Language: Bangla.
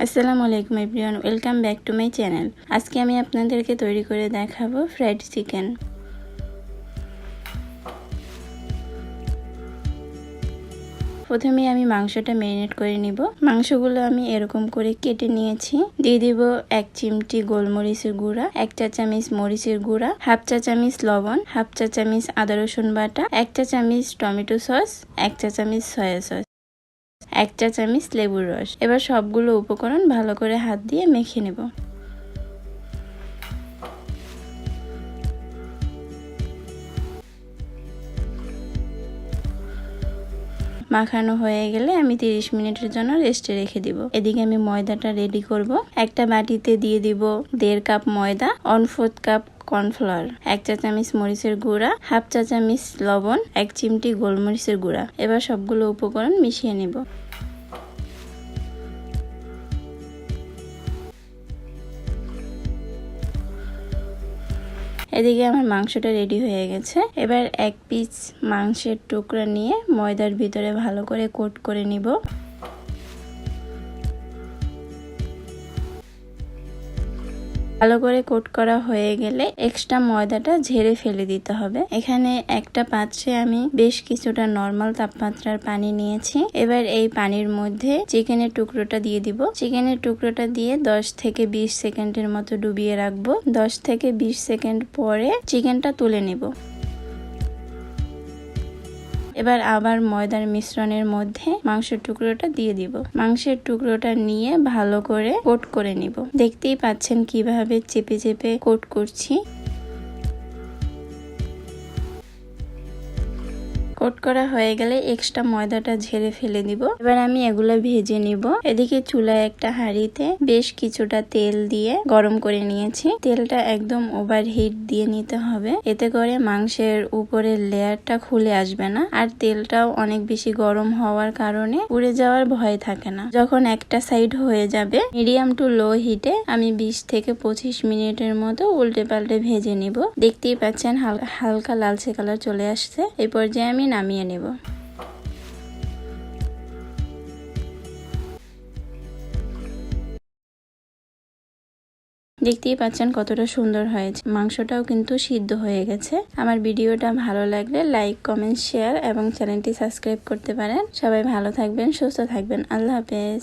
আসসালামু আলাইকুম everyone, welcome back to my channel. আজকে আমি আপনাদেরকে তৈরি করে দেখাবো ফ্রাইড চিকেন। প্রথমে আমি মাংসটা ম্যারিনেট করে নিব। মাংসগুলো আমি এরকম করে কেটে নিয়েছি। দিয়ে দিব এক চিমটি গোলমরিচের গুঁড়া, এক চা চামিচ মরিচের গুঁড়া, হাফ চা চামিচ লবণ, হাফ চা চামিচ আদা রসুন বাটা, এক চা চামিচ টমেটো সস, এক চা চামিচ সয়া সস। এক চা চামিচ লেবুর রস। এবার সবগুলো উপকরণ ভালো করে হাত দিয়ে মেখে নেব। মাখানো হয়ে গেলে আমি 30 মিনিটের জন্য রেস্টে রেখে দিব। এদিকে আমি ময়দাটা রেডি করব। একটা বাটিতে দিয়ে দিব দেড় কাপ ময়দা ওয়ান ফোর্থ কাপ কর্নফ্লাওয়ার, এক চা চামচ মরিচের গুঁড়া, হাফ চা চামচ লবণ, এক চিমটি গোলমরিচের গুঁড়া। এবার সবগুলো উপকরণ মিশিয়ে নেব। এদিকে আমার মাংসটা রেডি হয়ে গেছে। এবার এক পিস মাংসের টুকরা নিয়ে ময়দার ভিতরে ভালো করে কোট করে নিব। ভালো করে কোট করা হয়ে গেলে এক্সট্রা ময়দাটা ঝেড়ে ফেলে দিতে হবে। এখানে একটা পাত্রে আমি বেশ কিছুটা নর্মাল তাপমাত্রার পানি নিয়েছি। এবার এই পানির মধ্যে চিকেনের টুকরোটা দিয়ে দিব। চিকেনের টুকরোটা দিয়ে 10 থেকে 20 সেকেন্ডের মতো ডুবিয়ে রাখব। 10 থেকে 20 সেকেন্ড পরে চিকেনটা তুলে নিব। এবার আবার ময়দার মিশ্রণের মধ্যে মাংসের টুকরোটা দিয়ে দিব। মাংসের টুকরোটা নিয়ে ভালো করে কোট করে নিব। দেখতেই পাচ্ছেন কীভাবে চেপে চেপে কোট করছি। কোট করা হয়ে গেলে এক্সট্রা ময়দাটা ঝেড়ে ফেলে দিব। এবার আমি এগুলো ভেজে নিব। এদিকে চুলায় একটা হাঁড়িতে বেশ কিছুটা তেল দিয়ে গরম করে নিয়েছি। তেলটা একদম ওভার হিট দিয়ে নিতে হবে। এতে করে মাংসের উপরের লেয়ারটা খুলে আসবে না। আর তেলটাও অনেক বেশি গরম হওয়ার কারণে উড়ে যাওয়ার ভয় থাকে না। যখন একটা সাইড হয়ে যাবে মিডিয়াম টু লো হিটে আমি বিশ থেকে পঁচিশ মিনিটের মতো উল্টে পাল্টে ভেজে নিব। দেখতেই পাচ্ছেন হালকা লালচে কালার চলে আসছে। এই পর্যায়ে আমি নামিয়ে নেব। দেখতেই পাচ্ছেন কতটা সুন্দর হয়েছে। মাংসটাও কিন্তু সিদ্ধ হয়ে গেছে। আমার ভিডিওটা ভালো লাগলে লাইক, কমেন্ট, শেয়ার এবং চ্যানেলটি সাবস্ক্রাইব করতে পারেন। সবাই ভালো থাকবেন, সুস্থ থাকবেন। আল্লাহ হাফেজ।